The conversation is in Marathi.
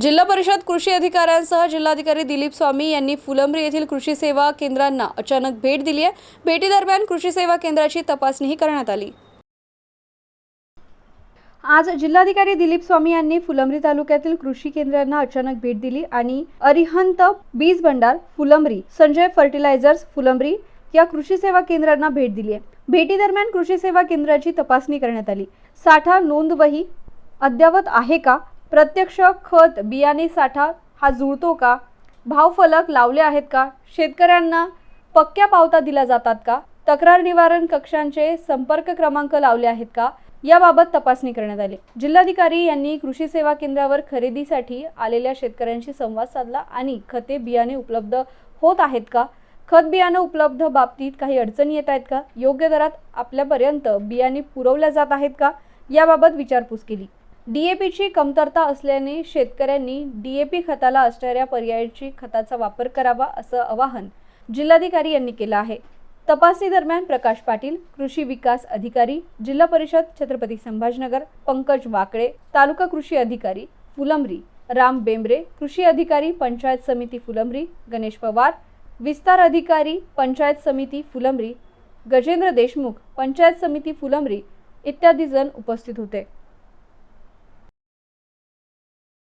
जिल्हा परिषद कृषी अधिकाऱ्यांसह जिल्हाधिकारी दिलीप स्वामी यांनी फुलंब्री येथील कृषी सेवा केंद्रांना अचानक भेट दिली आहे. भेटीदरम्यान कृषी सेवा केंद्राची तपासणीही करण्यात आली. आज जिल्हाधिकारी दिलीप स्वामी यांनी फुलंब्री तालुक्यातील कृषी केंद्रांना अचानक भेट दिली आणि अरिहंत बीज भंडार फुलंब्री संजय फर्टिलायझर्स फुलंब्री या कृषी सेवा केंद्रांना भेट दिली आहे. भेटीदरम्यान कृषी सेवा केंद्राची तपासणी करण्यात आली. साठा नोंदवही अद्ययावत आहे का? प्रत्यक्ष खत बियाणे साठा हा जुळतो का? भावफलक लावले आहेत का? शेतकऱ्यांना पक्क्या पावता दिल्या जातात का? तक्रार निवारण कक्षांचे संपर्क क्रमांक लावले आहेत का? याबाबत तपासणी करण्यात आली. जिल्हाधिकारी यांनी कृषी सेवा केंद्रावर खरेदीसाठी आलेल्या शेतकऱ्यांशी संवाद साधला आणि खते बियाणे उपलब्ध होत आहेत का? खत बियाणं उपलब्ध बाबतीत काही अडचणी येत आहेत का? योग्य दरात आपल्यापर्यंत बियाणे पुरवल्या जात आहेत का? याबाबत विचारपूस केली. डीएपीची कमतरता असल्याने शेतकऱ्यांनी डीएपी खताला असणाऱ्या पर्यायाची खताचा वापर करावा असं आवाहन जिल्हाधिकारी यांनी केलं आहे. तपासणी दरम्यान प्रकाश पाटील कृषी विकास अधिकारी जिल्हा परिषद छत्रपती संभाजनगर पंकज वाकळे तालुका कृषी अधिकारी फुलंबरी राम बेंबरे कृषी अधिकारी पंचायत समिती फुलंबरी गणेश पवार विस्तार अधिकारी पंचायत समिती फुलंबरी गजेंद्र देशमुख पंचायत समिती फुलंबरी इत्यादी जण उपस्थित होते.